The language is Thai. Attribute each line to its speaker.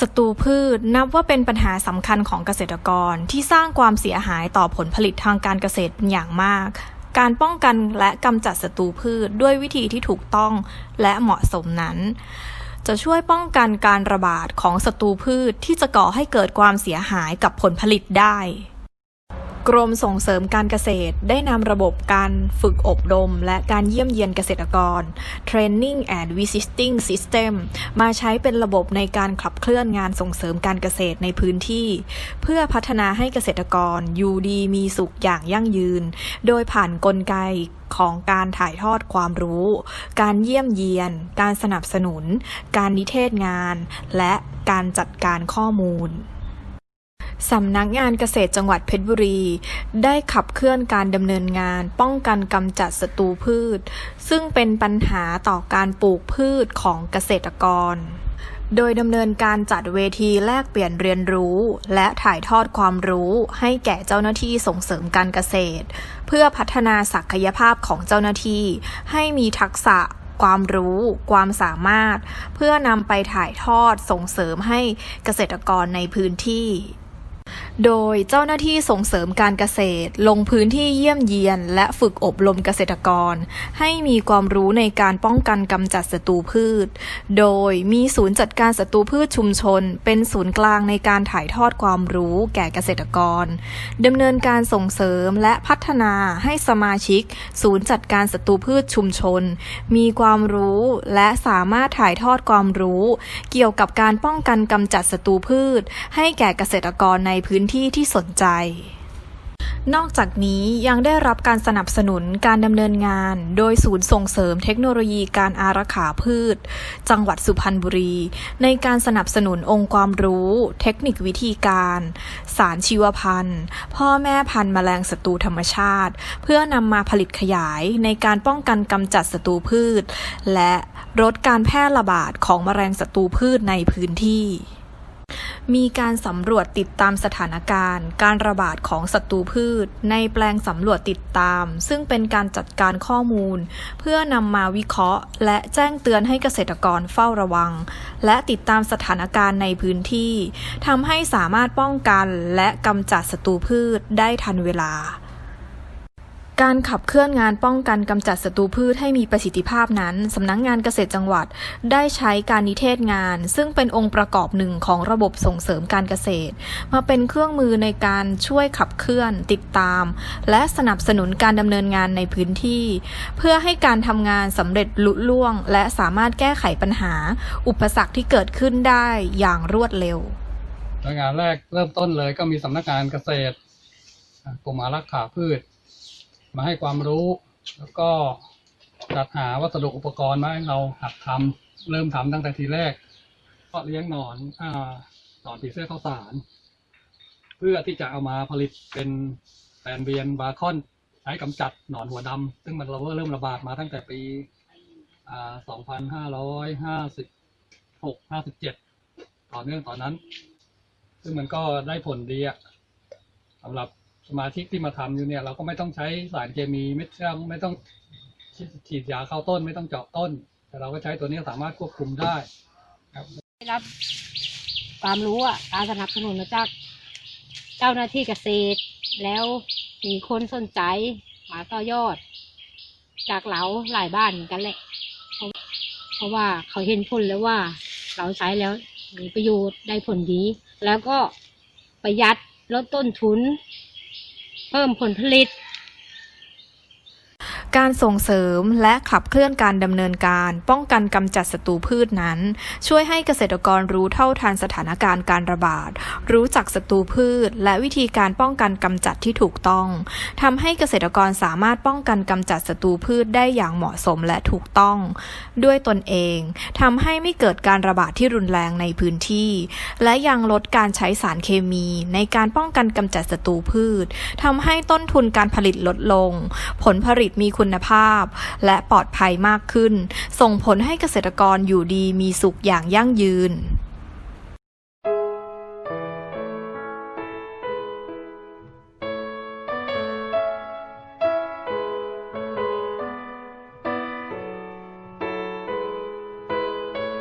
Speaker 1: ศัตรูพืชนับว่าเป็นปัญหาสำคัญของเกษตรกรที่สร้างความเสียหายต่อผลผลิตทางการเกษตรเป็นอย่างมาก การป้องกันและกำจัดศัตรูพืชด้วยวิธีที่ถูกต้องและเหมาะสมนั้น จะช่วยป้องกันการระบาดของศัตรูพืชที่จะก่อให้เกิดความเสียหายกับผลผลิตได้ กรมส่งเสริมการเกษตรได้นำระบบการฝึกอบรม และการเยี่ยมเยียนเกษตรกร Training and Visiting System มาใช้เป็นระบบในการขับเคลื่อนงานส่งเสริมการเกษตรในพื้นที่ เพื่อพัฒนาให้เกษตรกรอยู่ดีมีสุขอย่างยั่งยืน โดยผ่านนกลไกของการถ่ายทอดความรู้ การเยี่ยมเยียน การสนับสนุน การนิเทศงาน และการจัดการข้อมูล สำนักงานเกษตรจังหวัดเพชรบุรี ได้ขับเคลื่อนการดำเนินงาน ป้องกันกำจัดศัตรูพืช ซึ่งเป็นปัญหาต่อการปลูกพืชของเกษตรกร โดยดำเนินการจัดเวทีแลกเปลี่ยนเรียนรู้ และถ่ายทอดความรู้ให้แก่เจ้าหน้าที่ส่งเสริมการเกษตร เพื่อพัฒนาศักยภาพของเจ้าหน้าที่ ให้มีทักษะความรู้ ความสามารถ เพื่อนำไปถ่ายทอดส่งเสริมให้เกษตรกรในพื้นที่ โดยเจ้าหน้าที่ส่งเสริมการเกษตร ลงพื้นที่เยี่ยมเยียน และฝึกอบรมเกษตรกร ให้มีความรู้ในการป้องกันกำจัดศัตรูพืช โดยมีศูนย์จัดการศัตรูพืชชุมชน เป็นศูนย์กลางในการถ่ายทอดความรู้แก่เกษตรกรดำเนินการส่งเสริมและพัฒนาให้สมาชิก ศูนย์จัดการศัตรูพืชชุมชน มีความรู้และสามารถถ่ายทอดความรู้ เกี่ยวกับการป้องกันกำจัดศัตรูพืช ให้แก่เกษตรกรในพื้นที่ที่สนใจ นอกจากนี้ยังได้รับการสนับสนุนการดำเนินงาน โดยศูนย์ส่งเสริมเทคโนโลยีการอารักขาพืช จังหวัดสุพรรณบุรี ในการสนับสนุนองค์ความรู้ เทคนิควิธีการ สารชีวพันธุ์ พ่อแม่พันธุ์แมลงศัตรูธรรมชาติ เพื่อนำมาผลิตขยายในการป้องกันกำจัดศัตรูพืช และลดการแพร่ระบาดของแมลงศัตรูพืชในพื้นที่ มีการสำรวจติดตามสถานการณ์ การระบาดของศัตรูพืช ในแปลงสำรวจติดตาม ซึ่งเป็นการจัดการข้อมูล เพื่อนำมาวิเคราะห์ และแจ้งเตือนให้เกษตรกรเฝ้าระวัง และติดตามสถานการณ์ในพื้นที่ทำให้สามารถป้องกันและกำจัดศัตรูพืชได้ทันเวลา การขับเคลื่อนงานป้องกันกำจัดศัตรูพืชให้มีประสิทธิภาพนั้น สำนักงงานเกษตรจังหวัด ได้ใช้การนิเทศงาน ซึ่งเป็นองค์ประกอบหนึ่งของระบบส่งเสริมการเกษตร มาเป็นเครื่องมือในการช่วยขับเคลื่อน ติดตาม และสนับสนุนการดำเนินงานในพื้นที่ เพื่อให้การทำงานสำเร็จลุล่วง และสามารถแก้ไขปัญหา อุปสรรคที่เกิดขึ้นได้อย่างรวดเร็ว
Speaker 2: หน่วยงานแรกเริ่มต้นเลยก็มีสำนักงานเกษตรกรมอารักขาพืช มาให้ความรู้ แล้วก็จัดหาวัสดุอุปกรณ์มาให้เราหัดทำเริ่มทำตั้งแต่ทีแรก ก็เลี้ยงหนอนอ่าหนอนผีเสื้อข้าวสาร เพื่อที่จะเอามาผลิตเป็นแปนเบียนบาคอนใช้กำจัดหนอนหัวดำซึ่งมันเริ่มระบาดมาตั้งแต่ปีอ่า2556 57ต่อเนื่องตอนนั้น ซึ่งมันก็ได้ผลดีอะสำหรับ สมาชิกที่มาทำอยู่เนี่ย เราก็ไม่ต้องใช้สารเคมีไม่ต้องไม่ต้องฉีดยาเข้าต้นไม่ต้องเจาะต้น แต่เราก็ใช้ตัวนี้สามารถควบคุมได้ครับ
Speaker 3: ได้รับความรู้อะการสนับสนุนมาจากเจ้าหน้าที่เกษตร แล้วมีคนสนใจมาต่อยอด จากเราหลายบ้านเหมือนกันแหละเพราะเพราะว่าเขาเห็นผลแล้วว่า เราใช้แล้วมีประโยชน์ได้ผลดี แล้วก็ประหยัดลดต้นทุน เพิ่มผลผลิต
Speaker 1: การส่งเสริมและขับเคลื่อนการดำเนินการ ป้องกันกำจัดศัตรูพืชนั้น ช่วยให้เกษตรกรรู้เท่าทันสถานการณ์การระบาด รู้จักศัตรูพืช และวิธีการป้องกันกำจัดที่ถูกต้องทำให้เกษตรกรสามารถป้องกันกำจัดศัตรูพืชได้อย่างเหมาะสมและถูกต้อง ด้วยตนเองทำให้ไม่เกิดการระบาดที่รุนแรงในพื้นที่ และยังลดการใช้สารเคมีในการป้องกันกำจัดศัตรูพืชทำให้ต้นทุนการผลิตลดลง ผลผลิตมีคุณคุณภาพ และปลอดภัยมากขึ้น ส่งผลให้เกษตรกรอยู่ดีมีสุขอย่างยั่งยืน